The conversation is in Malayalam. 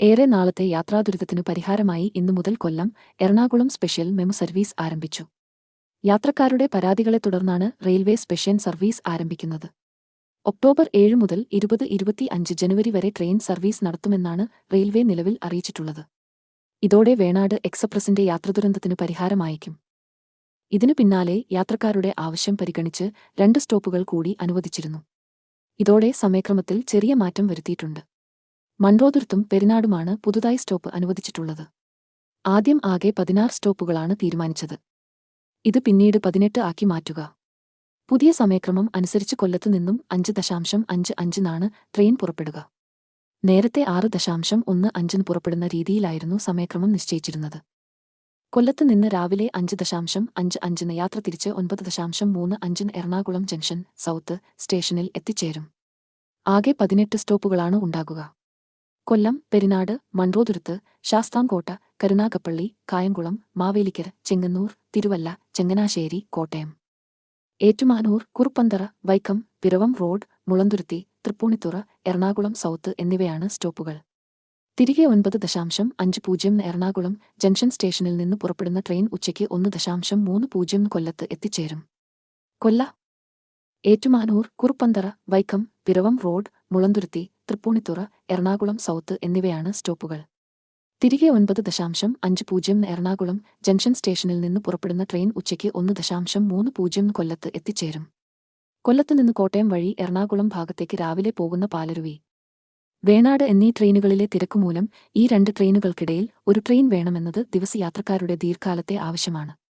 ഏറെ നാളത്തെ യാത്രാദുരിതത്തിനു പരിഹാരമായി ഇന്നു മുതൽ Kollam Ernakulam special MEMU service ആരംഭിച്ചു. യാത്രക്കാരുടെ പരാതികളെ തുടർന്നാണ് റെയിൽവേ സ്പെഷ്യൽ സർവീസ് ആരംഭിക്കുന്നത്. ഒക്ടോബർ ഏഴ് മുതൽ ഇരുപത് ഇരുപത്തി അഞ്ച് ജനുവരി വരെ ട്രെയിൻ സർവീസ് നടത്തുമെന്നാണ് റെയിൽവേ നിലവിൽ അറിയിച്ചിട്ടുള്ളത്. ഇതോടെ വേണാട് എക്സപ്രസിന്റെ യാത്രാദുരന്തത്തിനു പരിഹാരമായേക്കും. ഇതിനു പിന്നാലെ യാത്രക്കാരുടെ ആവശ്യം പരിഗണിച്ച് രണ്ട് സ്റ്റോപ്പുകൾ കൂടി അനുവദിച്ചിരുന്നു. ഇതോടെ സമയക്രമത്തിൽ ചെറിയ മാറ്റം വരുത്തിയിട്ടുണ്ട്. മൺറോതുരുത്തും പെരിനാടുമാണ് പുതുതായി സ്റ്റോപ്പ് അനുവദിച്ചിട്ടുള്ളത്. ആദ്യം ആകെ പതിനാറ് സ്റ്റോപ്പുകളാണ് തീരുമാനിച്ചത്. ഇത് പിന്നീട് പതിനെട്ട് ആക്കി മാറ്റുക. പുതിയ സമയക്രമം അനുസരിച്ച് കൊല്ലത്തു നിന്നും അഞ്ച് ദശാംശം അഞ്ച് അഞ്ചിനാണ് ട്രെയിൻ പുറപ്പെടുക. നേരത്തെ ആറ് ദശാംശം ഒന്ന് അഞ്ചിന് പുറപ്പെടുന്ന രീതിയിലായിരുന്നു സമയക്രമം നിശ്ചയിച്ചിരുന്നത്. കൊല്ലത്ത് നിന്ന് രാവിലെ അഞ്ച് ദശാംശം അഞ്ച് അഞ്ചിന് യാത്ര തിരിച്ച് ഒൻപത് ദശാംശം മൂന്ന് അഞ്ചിന് എറണാകുളം ജംഗ്ഷൻ സൗത്ത് സ്റ്റേഷനിൽ എത്തിച്ചേരും. ആകെ പതിനെട്ട് സ്റ്റോപ്പുകളാണ് ഉണ്ടാകുക. കൊല്ലം പെരിനാട് മൺറോതുരുത്ത് ശാസ്താംകോട്ട കരുനാഗപ്പള്ളി കായംകുളം മാവേലിക്കര ചെങ്ങന്നൂർ തിരുവല്ല ചെങ്ങനാശ്ശേരി കോട്ടയം. ഏറ്റുമാനൂർ കുറുപ്പന്തറ വൈക്കം പിറവം റോഡ് മുളന്തുരുത്തി തൃപ്പൂണിത്തുറ എറണാകുളം സൗത്ത് എന്നിവയാണ് സ്റ്റോപ്പുകൾ. തിരികെ ഒൻപത് ദശാംശം അഞ്ച് പൂജ്യം എറണാകുളം ജംഗ്ഷൻ സ്റ്റേഷനിൽ നിന്ന് പുറപ്പെടുന്ന ട്രെയിൻ ഉച്ചയ്ക്ക് ഒന്ന് ദശാംശം മൂന്ന് പൂജ്യം കൊല്ലത്ത് എത്തിച്ചേരും. കൊല്ല. ഏറ്റുമാനൂർ കുറുപ്പന്തറ വൈക്കം പിറവം റോഡ് മുളന്തുരുത്തി തൃപ്പൂണിത്തുറ എറണാകുളം സൗത്ത് എന്നിവയാണ് സ്റ്റോപ്പുകൾ. തിരികെ ഒൻപത് ദശാംശം അഞ്ച് പൂജ്യം എറണാകുളം ജംഗ്ഷൻ സ്റ്റേഷനിൽ നിന്ന് പുറപ്പെടുന്ന ട്രെയിൻ ഉച്ചയ്ക്ക് ഒന്ന് ദശാംശം മൂന്ന് പൂജ്യം കൊല്ലത്ത് എത്തിച്ചേരും. കൊല്ലത്ത് നിന്ന് കോട്ടയം വഴി എറണാകുളം ഭാഗത്തേക്ക് രാവിലെ പോകുന്ന പാലരുവി. വേണാട് എന്നീ ട്രെയിനുകളിലെ തിരക്കുമൂലം ഈ രണ്ട് ട്രെയിനുകൾക്കിടയിൽ ഒരു ട്രെയിൻ വേണമെന്നത് ദിവസയാത്രക്കാരുടെ ദീർഘകാലത്തെ ആവശ്യമാണ്.